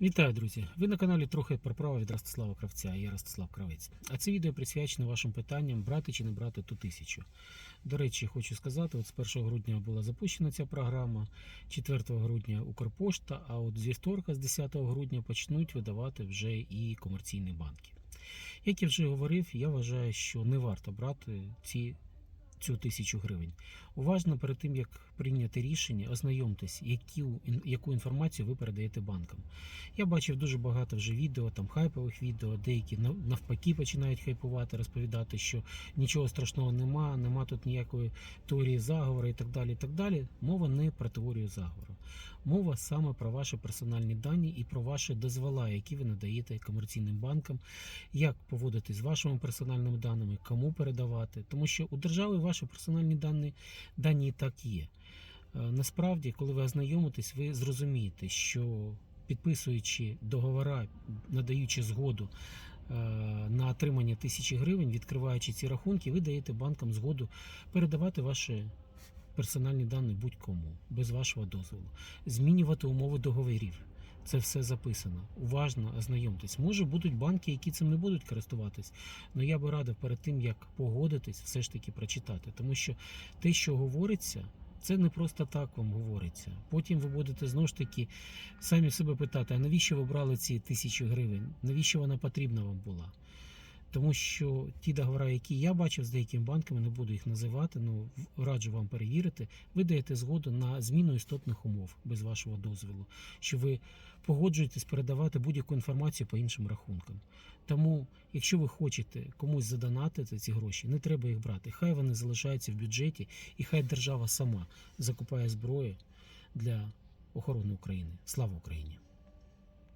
Вітаю, друзі! Ви на каналі трохи про право від Ростислава Кравця. Я Ростислав Кравець. А це відео присвячено вашим питанням брати чи не брати ту тисячу. До речі, хочу сказати: от з 1 грудня була запущена ця програма, 4 грудня Укрпошта, а от зі вторка, з 10 грудня, почнуть видавати вже і комерційні банки. Як я вже говорив, я вважаю, що не варто брати ці. Цю тисячу гривень. Уважно перед тим як прийняти рішення, ознайомтесь, яку, яку інформацію ви передаєте банкам. Я бачив дуже багато вже відео, там хайпових відео, деякі навпаки починають хайпувати, розповідати, що нічого страшного нема, нема тут ніякої теорії заговору і так далі. і так далі. Мова не про теорію заговору. Мова саме про ваші персональні дані і про ваші дозвола, які ви надаєте комерційним банкам, як поводитись з вашими персональними даними, кому передавати. Тому що у держави ваші персональні дані, дані і так є. Е, Насправді, коли ви ознайомитесь, ви зрозумієте, що підписуючи договора, надаючи згоду е, на отримання тисячі гривень, відкриваючи ці рахунки, ви даєте банкам згоду передавати ваші персональні дані будь-кому без вашого дозволу, змінювати умови договорів. Це все записано. Уважно ознайомтесь. Може будуть банки, які цим не будуть користуватись. але я би радив перед тим, як погодитись, все ж таки прочитати. Тому що те, що говориться, це не просто так вам говориться. Потім ви будете знову ж таки самі себе питати, а навіщо ви брали ці тисячі гривень? Навіщо вона потрібна вам була? Тому що ті договори, які я бачив з деякими банками, не буду їх називати, ну раджу вам перевірити. Ви даєте згоду на зміну істотних умов без вашого дозволу, що ви погоджуєтесь передавати будь-яку інформацію по іншим рахункам. Тому, якщо ви хочете комусь задонатити ці гроші, не треба їх брати. Хай вони залишаються в бюджеті, і хай держава сама закупає зброю для охорони України. Слава Україні!